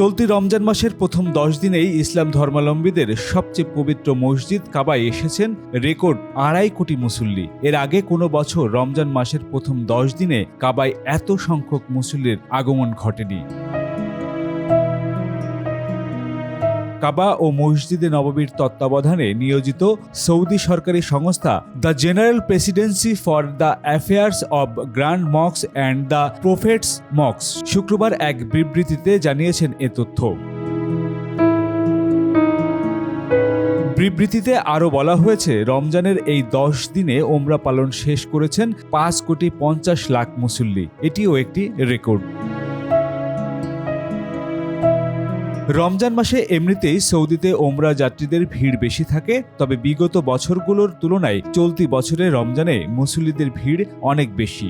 চলতি রমজান মাসের প্রথম দশ দিনেই ইসলাম ধর্মাবলম্বীদের সবচেয়ে পবিত্র মসজিদ কাবায় এসেছেন রেকর্ড আড়াই কোটি মুসল্লি। এর আগে কোনো বছর রমজান মাসের প্রথম দশ দিনে কাবায় এত সংখ্যক মুসল্লির আগমন ঘটেনি। কাবা ও মসজিদে নববীর তত্ত্বাবধানে নিয়োজিত সৌদি সরকারি সংস্থা the general presidency for the affairs of grand mosques and the prophet's mosques. শুক্রবার এক বিবৃতিতে জানিয়েছেন এ তথ্য। বিবৃতিতে আরও বলা হয়েছে, রমজানের এই দশ দিনে ওমরা পালন শেষ করেছেন পাঁচ কোটি পঞ্চাশ লাখ মুসল্লি। এটিও একটি রেকর্ড। রমজান মাসে এমনিতেই সৌদিতে ওমরা যাত্রীদের ভিড় বেশি থাকে, তবে বিগত বছরগুলোর তুলনায় চলতি বছরে রমজানে মুসল্লিদের ভিড় অনেক বেশি।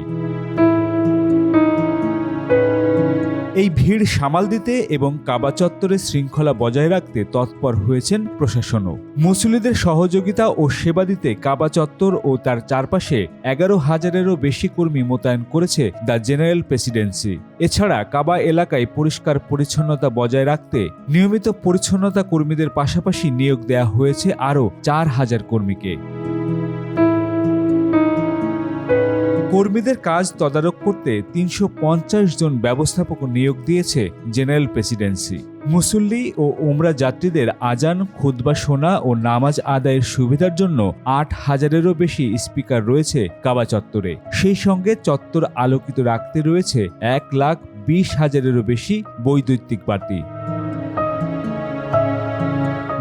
এই ভিড় সামাল দিতে এবং কাবা চত্বরে শৃঙ্খলা বজায় রাখতে তৎপর হয়েছেন প্রশাসনও। মুসলিদের সহযোগিতা ও সেবা দিতে কাবা চত্বর ও তার চারপাশে এগারো হাজারেরও বেশি কর্মী মোতায়েন করেছে দ্য জেনারেল প্রেসিডেন্সি। এছাড়া কাবা এলাকায় পরিষ্কার পরিচ্ছন্নতা বজায় রাখতে নিয়মিত পরিচ্ছন্নতা কর্মীদের পাশাপাশি নিয়োগ দেয়া হয়েছে আরও চার হাজার কর্মীকে। কর্মীদের কাজ তদারক করতে তিনশো পঞ্চাশ জন ব্যবস্থাপক নিয়োগ দিয়েছে জেনারেল প্রেসিডেন্সি। মুসল্লি ও উমরা যাত্রীদের আজান, খুতবা শোনা ও নামাজ আদায়ের সুবিধার জন্য আট হাজারেরও বেশি স্পিকার রয়েছে কাবা চত্বরে। সেই সঙ্গে চত্বর আলোকিত রাখতে রয়েছে এক লাখ বিশ হাজারেরও বেশি বৈদ্যুতিক বাতি।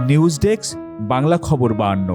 নিউজ ডেস্ক, বাংলা খবর বাহান্ন